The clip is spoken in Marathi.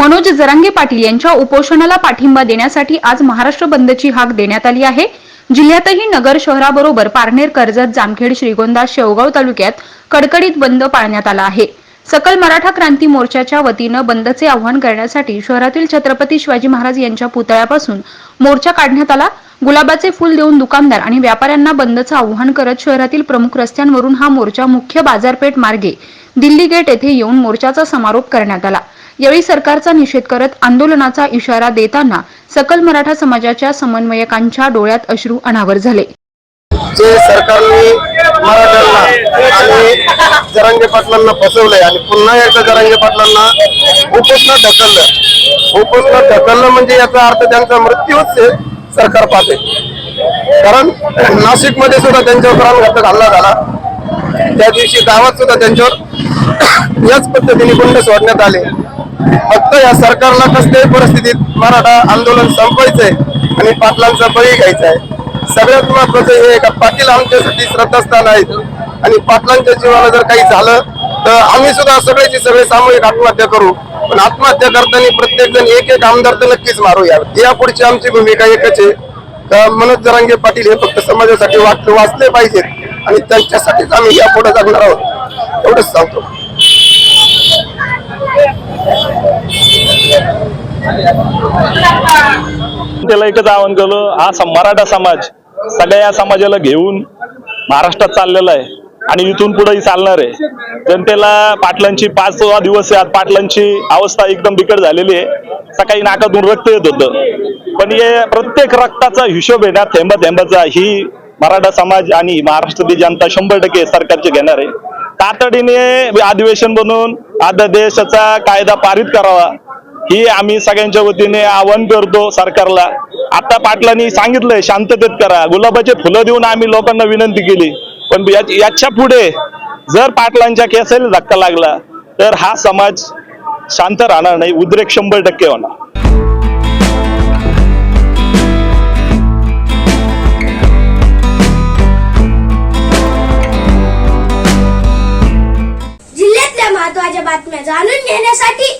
मनोज जरांगे पाटील यांच्या उपोषणाला पाठिंबा देण्यासाठी आज महाराष्ट्र बंदची हाक देण्यात आली आहे. जिल्ह्यातही नगर शहराबरोबर पारनेर कर्जत जामखेड श्रीगोंदा शेवगाव तालुक्यात कडकडीत बंद पाळण्यात आला आहे. सकल मराठा क्रांती मोर्चाच्या वतीनं बंदचे आवाहन करण्यासाठी शहरातील छत्रपती शिवाजी महाराज यांच्या पुतळ्यापासून मोर्चा काढण्यात आला. गुलाबाचे फुल देऊन दुकानदार आणि व्यापाऱ्यांना बंदचं आवाहन करत शहरातील प्रमुख रस्त्यांवरून हा मोर्चा मुख्य बाजारपेठ मार्गे दिल्ली गेट येथे येऊन मोर्चाचा समारोप करण्यात आला. यावेळी सरकारचा निषेध करत आंदोलनाचा इशारा देताना सकल मराठा समाजाच्या समन्वयकांच्या डोळ्यात अश्रू अनावर झाले. जे सरकारने मराठ्यांना आणि जरांगे पाटलांना फसवलंय आणि पुन्हा एकदा जरांगे पाटलांना उपोषण ढकललं. उपोषण ढकललं म्हणजे याचा अर्थ त्यांचा मृत्यूच सरकार पाहते. कारण नाशिकमध्ये सुद्धा त्यांच्यावर प्राणघातक हल्ला झाला. त्या दिवशी गावात सुद्धा त्यांच्यावर याच पद्धतीने गुंड सोडण्यात आले. फक्त या सरकारला कसल्याही परिस्थितीत मराठा आंदोलन संपवायचंय आणि पाटलांचा बळी घ्यायचा आहे सगळ्यात महत्वाचं हे का पाटील आमच्यासाठी श्रद्धास्थान आहेत. आणि पाटलांच्या जीवाला जर काही झालं तर आम्ही सुद्धा सगळ्याची सगळे सामूहिक आत्महत्या करू. पण आत्महत्या करताना प्रत्येक जण एक एक आमदार तर नक्कीच मारूया. या पुढची आमची भूमिका एकच आहे. का मनोज जरांगे पाटील हे फक्त समाजासाठी वाच वाचले पाहिजेत आणि त्यांच्यासाठीच आम्ही या पुढे जगणार आहोत. एवढंच सांगतो. जनतेला एकच आवाहन केलं हा मराठा समाज सगळ्या या समाजाला घेऊन महाराष्ट्रात चाललेला आहे आणि इथून पुढेही चालणार आहे. जनतेला पाटलांची पाच सहा दिवस आहेत पाटलांची अवस्था एकदम बिकट झालेली आहे. सकाळी नाकातून रक्त येत होतं. पण हे प्रत्येक रक्ताचा हिशोब आहे ना थेंबा थेंबाचा ही मराठा समाज आणि महाराष्ट्रातील जनता शंभर टक्के सरकारचे घेणार आहे. तातडीने अधिवेशन बनवून देशाचा कायदा पारित करावा. ही आम्ही सगळ्यांच्या वतीने आवाहन करतो सरकारला. आता पाटलांनी सांगितलंय शांततेत करा. गुलाबाचे फुलं देऊन आम्ही लोकांना विनंती केली. पण याच्यापुढे जर पाटलांच्या केसाला धक्का लागला तर हा समाज शांत राहणार नाही. उद्रेक शंभर टक्के होणार. जिल्ह्यातल्या महत्त्वाच्या बातम्या जाणून घेण्यासाठी